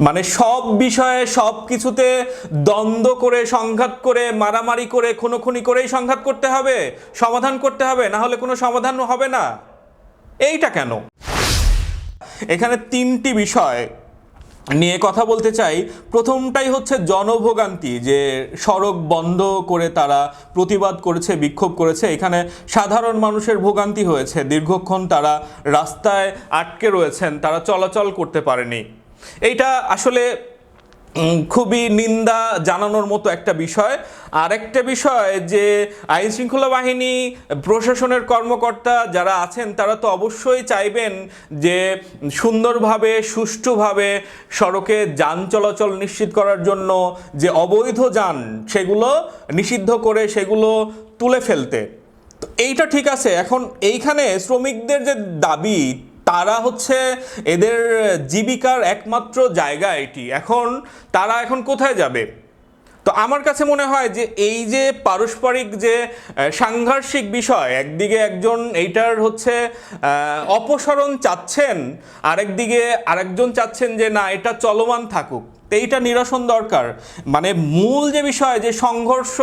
মানে সব বিষয়ে সব কিছুতে দ্বন্দ্ব করে, সংঘাত করে, মারামারি করে, খুনোখুনি করেই সংঘাত করতে হবে, সমাধান করতে হবে, না হলে কোনো সমাধান হবে না। এইটা কেন? এখানে তিনটি বিষয় নিয়ে কথা বলতে চাই। প্রথমটাই হচ্ছে জনভোগান্তি, যে সড়ক বন্ধ করে তারা প্রতিবাদ করেছে, বিক্ষোভ করেছে। এখানে সাধারণ মানুষের ভোগান্তি হয়েছে। দীর্ঘক্ষণ তারা রাস্তায় আটকে রয়েছেন, তারা চলাচল করতে পারেনি। এইটা আসলে খুবই নিন্দা জানানোর মতো একটা বিষয়। আর একটা বিষয় যে আইন শৃঙ্খলা বাহিনী, প্রশাসনের কর্মকর্তা যারা আছেন, তারা তো অবশ্যই চাইবেন যে, সুন্দরভাবে, সুষ্ঠুভাবে সড়কে যান চলাচল নিশ্চিত করার জন্য যে অবৈধ যান, সেগুলো নিষিদ্ধ করে সেগুলো তুলে ফেলতে। তো এইটা ঠিক আছে। এখন এইখানে শ্রমিকদের যে দাবি তারা হচ্ছে এদের জীবিকার একমাত্র জায়গা এটি। এখন তারা এখন কোথায় যাবে? তো আমার কাছে মনে হয় যে এই যে পারস্পরিক যে সাংঘর্ষিক বিষয়, একদিকে একজন এইটার হচ্ছে অপসরণ চাচ্ছেন, আরেকদিকে আরেকজন চাচ্ছেন যে না, এটা চলমান থাকুক। এইটা নিরসন দরকার। মানে মূল যে বিষয়, যে সংঘর্ষ,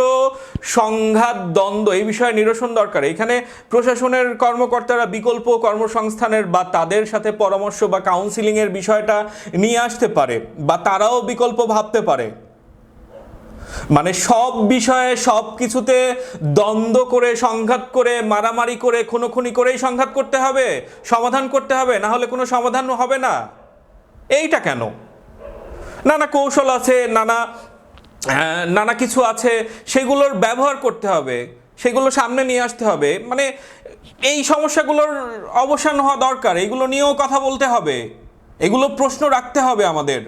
সংঘাত, দ্বন্দ্ব, এই বিষয়ে নিরসন দরকার। এখানে প্রশাসনের কর্মকর্তারা বিকল্প কর্মসংস্থানের বা তাদের সাথে পরামর্শ বা কাউন্সিলিংয়ের বিষয়টা নিয়ে আসতে পারে বা তারাও বিকল্প ভাবতে পারে। মানে সব বিষয়ে সব কিছুতে দ্বন্দ্ব করে, সংঘাত করে, মারামারি করে, খুনোখুনি করেই সংঘাত করতে হবে, সমাধান করতে হবে, না হলে কোনো সমাধান হবে না। এইটা কেন? নানা কৌশল আছে, নানা নানা কিছু আছে, সেগুলোর ব্যবহার করতে হবে, সেগুলো সামনে নিয়ে আসতে হবে। মানে এই সমস্যাগুলোর অবসান হওয়া দরকার, এগুলো নিয়েও কথা বলতে হবে, এগুলো প্রশ্ন রাখতে হবে আমাদের।